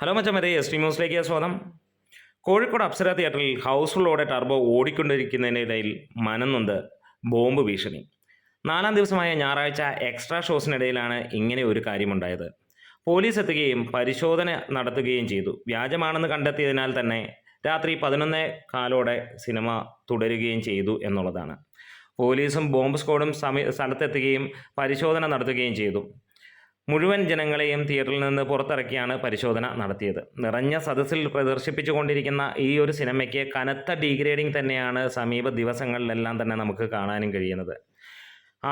Hello മച്ചമരെ S T ന്യൂസിലേക്ക് സ്വാഗതം. കോഴിക്കോട് അപ്സര തിയേറ്ററിൽ ഹൗസ്ഫുള്ളോടെ ടർബോ ഓടിക്കൊണ്ടിരിക്കുന്നതിനിടയിൽ മനന്നുണ്ട് ബോംബ് ഭീഷണി. നാലാം ദിവസമായ ഞായറാഴ്ച എക്സ്ട്രാ ഷോസിനിടയിലാണ് ഇങ്ങനെ ഒരു കാര്യമുണ്ടായത്. പോലീസ് എത്തുകയും പരിശോധന നടത്തുകയും ചെയ്തു. വ്യാജമാണെന്ന് കണ്ടെത്തിയതിനാൽ തന്നെ രാത്രി പതിനൊന്നേ കാലോടെ സിനിമ തുടരുകയും ചെയ്തു എന്നുള്ളതാണ്. പോലീസും ബോംബ് സ്ക്വാഡും സമയ സ്ഥലത്തെത്തുകയും പരിശോധന നടത്തുകയും ചെയ്തു. മുഴുവൻ ജനങ്ങളെയും തിയേറ്ററിൽ നിന്ന് പുറത്തിറക്കിയാണ് പരിശോധന നടത്തിയത്. നിറഞ്ഞ സദസ്സിൽ പ്രദർശിപ്പിച്ചുകൊണ്ടിരിക്കുന്ന ഈ ഒരു സിനിമയ്ക്ക് കനത്ത ഡീഗ്രേഡിംഗ് തന്നെയാണ് സമീപ ദിവസങ്ങളിലെല്ലാം തന്നെ നമുക്ക് കാണാനും കഴിയുന്നത്.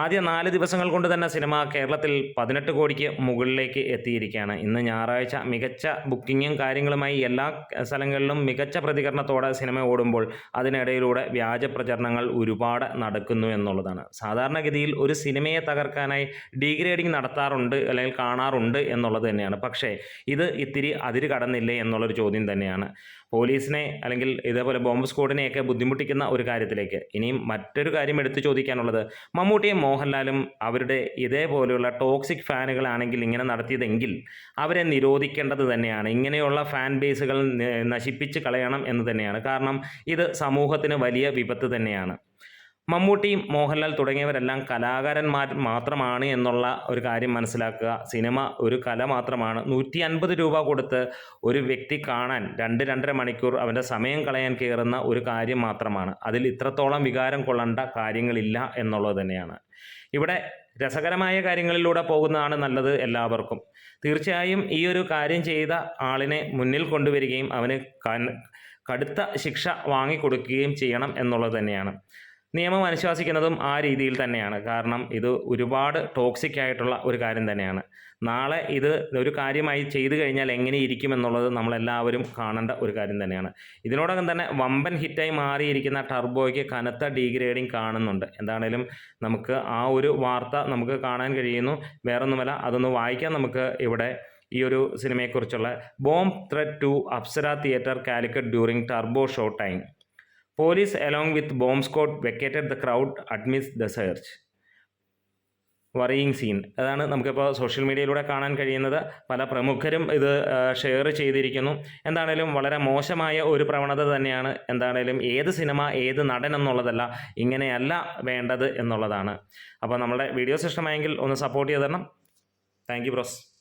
ആദ്യ നാല് ദിവസങ്ങൾ കൊണ്ട് തന്നെ സിനിമ കേരളത്തിൽ പതിനെട്ട് കോടിക്ക് മുകളിലേക്ക് എത്തിയിരിക്കുകയാണ്. ഇന്ന് ഞായറാഴ്ച മികച്ച ബുക്കിങ്ങും കാര്യങ്ങളുമായി എല്ലാ സ്ഥലങ്ങളിലും മികച്ച പ്രതികരണത്തോടെ സിനിമ ഓടുമ്പോൾ അതിനിടയിലൂടെ വ്യാജ പ്രചരണങ്ങൾ ഒരുപാട് നടക്കുന്നു എന്നുള്ളതാണ്. സാധാരണഗതിയിൽ ഒരു സിനിമയെ തകർക്കാനായി ഡീഗ്രേഡിംഗ് നടത്താറുണ്ട് അല്ലെങ്കിൽ കാണാറുണ്ട് എന്നുള്ളത് തന്നെയാണ്. പക്ഷേ ഇത് ഇത്തിരി അതിര് കടന്നില്ലേ എന്നുള്ളൊരു ചോദ്യം തന്നെയാണ്. പോലീസിനെ അല്ലെങ്കിൽ ഇതേപോലെ ബോംബ് സ്ക്വാഡിനെയൊക്കെ ബുദ്ധിമുട്ടിക്കുന്ന ഒരു കാര്യത്തിലേക്ക് ഇനിയും മറ്റൊരു കാര്യം എടുത്തു ചോദിക്കാനുള്ളത് മമ്മൂട്ടിയും മോഹൻലാലും അവരുടെ ഇതേപോലെയുള്ള ടോക്സിക് ഫാനുകളാണെങ്കിൽ ഇങ്ങനെ നടത്തിയതെങ്കിൽ അവരെ നിരോധിക്കേണ്ടത് തന്നെയാണ്. ഇങ്ങനെയുള്ള ഫാൻ ബേസുകൾ നശിപ്പിച്ച് കളയണം എന്ന് തന്നെയാണ്. കാരണം ഇത് സമൂഹത്തിന് വലിയ വിപത്ത് തന്നെയാണ്. മമ്മൂട്ടിയും മോഹൻലാൽ തുടങ്ങിയവരെല്ലാം കലാകാരന്മാർ മാത്രമാണ് എന്നുള്ള ഒരു കാര്യം മനസ്സിലാക്കുക. സിനിമ ഒരു കല മാത്രമാണ്. നൂറ്റി അൻപത് രൂപ കൊടുത്ത് ഒരു വ്യക്തി കാണാൻ രണ്ട് രണ്ടര മണിക്കൂർ അവന്റെ സമയം കളയാൻ കയറുന്ന ഒരു കാര്യം മാത്രമാണ്. അതിൽ ഇത്രത്തോളം വികാരം കൊള്ളേണ്ട കാര്യങ്ങളില്ല എന്നുള്ളത് തന്നെയാണ്. ഇവിടെ രസകരമായ കാര്യങ്ങളിലൂടെ പോകുന്നതാണ് നല്ലത് എല്ലാവർക്കും. തീർച്ചയായും ഈ ഒരു കാര്യം ചെയ്ത ആളിനെ മുന്നിൽ കൊണ്ടുവരികയും അവന് കടുത്ത ശിക്ഷ വാങ്ങിക്കൊടുക്കുകയും ചെയ്യണം എന്നുള്ളത് തന്നെയാണ്. നിയമം അനുശാസിക്കുന്നതും ആ രീതിയിൽ തന്നെയാണ്. കാരണം ഇത് ഒരുപാട് ടോക്സിക് ആയിട്ടുള്ള ഒരു കാര്യം തന്നെയാണ്. നാളെ ഇത് ഒരു കാര്യമായി ചെയ്തു കഴിഞ്ഞാൽ എങ്ങനെ ഇരിക്കും എന്നുള്ളത് നമ്മളെല്ലാവരും കാണേണ്ട ഒരു കാര്യം തന്നെയാണ്. ഇതിനോടകം തന്നെ വമ്പൻ ഹിറ്റായി മാറിയിരിക്കുന്ന ടർബോയ്ക്ക് കനത്ത ഡീഗ്രേഡിങ് കാണുന്നുണ്ട്. എന്താണേലും നമുക്ക് ആ ഒരു വാർത്ത നമുക്ക് കാണാൻ കഴിയുന്നു. വേറൊന്നുമല്ല അതൊന്ന് വായിക്കാൻ നമുക്ക് ഇവിടെ ഈ ഒരു സിനിമയെക്കുറിച്ചുള്ള. Bomb threat to Apsara theatre Calicut during Turbo show time police along with bomb squad vacated the crowd admits the search worrying scene അതാണ് നമുക്കിപ്പോൾ സോഷ്യൽ മീഡിയയിലൂടെ കാണാൻ കഴിയുന്നത്. പല പ്രമുഖരും ഇത് ഷെയർ ചെയ്തിരിക്കുന്നു. എന്താണേലും വളരെ മോശമായ ഒരു പ്രവണത തന്നെയാണ്. എന്താണേലും ഏത് സിനിമ ഏത് നടൻ എന്നുള്ളതല്ല ഇങ്ങനെയല്ല വേണ്ടത് എന്നുള്ളതാണ്. അപ്പോൾ നമ്മുടെ വീഡിയോസ് ഇഷ്ടമായെങ്കിൽ ഒന്ന് സപ്പോർട്ട് ചെയ്ത് തരണം. Thank you bros